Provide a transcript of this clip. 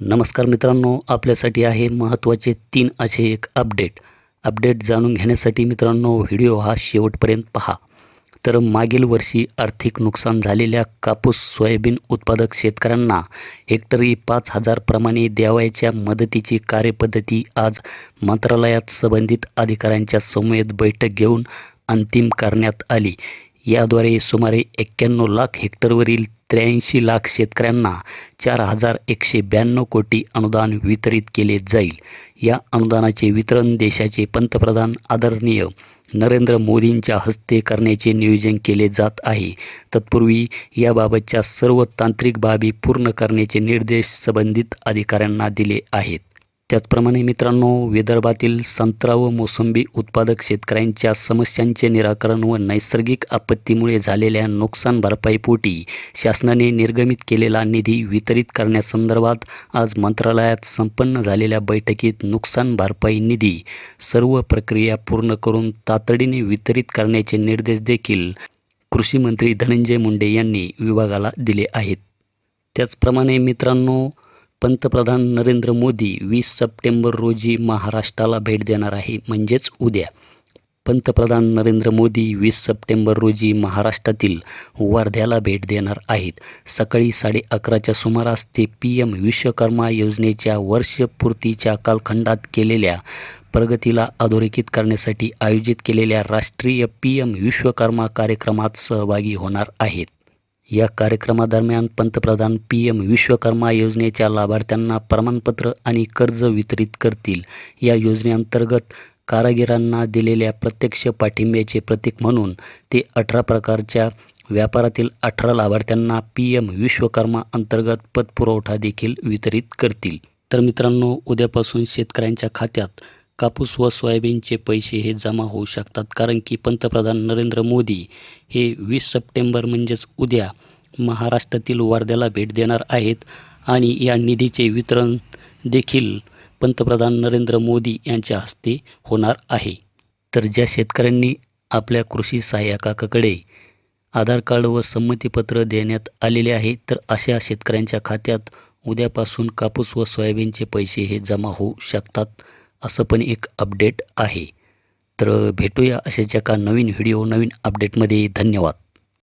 नमस्कार मित्रांनो आपल्यासाठी आहे महत्त्वाचे तीन असे एक अपडेट. अपडेट जाणून घेण्यासाठी मित्रांनो व्हिडिओ हा शेवटपर्यंत पहा. तर मागील वर्षी आर्थिक नुकसान झालेल्या कापूस सोयाबीन उत्पादक शेतकऱ्यांना हेक्टरी पाच हजारप्रमाणे द्यावयाच्या मदतीची कार्यपद्धती आज मंत्रालयात संबंधित अधिकाऱ्यांच्या समवेत बैठक घेऊन अंतिम करण्यात आली. याद्वारे सुमारे एक्क्याण्णव लाख हेक्टरवरील त्र्याऐंशी लाख शेतकऱ्यांना चार हजार एकशे ब्याण्णव कोटी अनुदान वितरित केले जाईल. या अनुदानाचे वितरण देशाचे पंतप्रधान आदरणीय नरेंद्र मोदींच्या हस्ते करण्याचे नियोजन केले जात आहे. तत्पूर्वी याबाबतच्या सर्व तांत्रिक बाबी पूर्ण करण्याचे निर्देश संबंधित अधिकाऱ्यांना दिले आहेत. त्याचप्रमाणे मित्रांनो विदर्भातील संत्रा व मोसंबी उत्पादक शेतकऱ्यांच्या समस्यांचे निराकरण व नैसर्गिक आपत्तीमुळे झालेल्या नुकसान भरपाईपोटी शासनाने निर्गमित केलेला निधी वितरित करण्यासंदर्भात आज मंत्रालयात संपन्न झालेल्या बैठकीत नुकसान भरपाई निधी सर्व प्रक्रिया पूर्ण करून तातडीने वितरित करण्याचे निर्देश देखील कृषी मंत्री धनंजय मुंडे यांनी विभागाला दिले आहेत. त्याचप्रमाणे मित्रांनो पंतप्रधान नरेंद्र मोदी वीस सप्टेंबर रोजी महाराष्ट्राला भेट देणार आहे म्हणजेच उद्या. पंतप्रधान नरेंद्र मोदी वीस सप्टेंबर रोजी महाराष्ट्रातील वर्ध्याला भेट देणार आहेत. सकाळी साडे अकराच्या सुमारास ते पी एम विश्वकर्मा योजनेच्या वर्षपूर्तीच्या कालखंडात केलेल्या प्रगतीला अधोरेखित करण्यासाठी आयोजित केलेल्या राष्ट्रीय पी एम विश्वकर्मा कार्यक्रमात सहभागी होणार आहेत. या कार्यक्रमादरम्यान पंतप्रधान पी एम विश्वकर्मा योजनेच्या लाभार्थ्यांना प्रमाणपत्र आणि कर्ज वितरित करतील. या योजनेअंतर्गत कारागिरांना दिलेल्या प्रत्यक्ष पाठिंब्याचे प्रतीक म्हणून ते अठरा प्रकारच्या व्यापारातील अठरा लाभार्थ्यांना पी एम विश्वकर्मा अंतर्गत पतपुरवठा देखील वितरित करतील. तर मित्रांनो उद्यापासून शेतकऱ्यांच्या खात्यात कापूस व सोयाबीनचे पैसे हे जमा होऊ शकतात कारण की पंतप्रधान नरेंद्र मोदी हे वीस सप्टेंबर म्हणजेच उद्या महाराष्ट्रातील वर्ध्याला भेट देणार आहेत आणि या निधीचे वितरण देखील पंतप्रधान नरेंद्र मोदी यांच्या हस्ते होणार आहे. तर ज्या शेतकऱ्यांनी आपल्या कृषी सहाय्यकाकडे आधार कार्ड व संमतीपत्र देण्यात आलेले आहे तर अशा शेतकऱ्यांच्या खात्यात उद्यापासून कापूस व सोयाबीनचे पैसे हे जमा होऊ शकतात. असं पण एक अपडेट आहे. तर भेटूया अशाच एका नवीन व्हिडिओ नवीन अपडेटमध्ये धन्यवाद.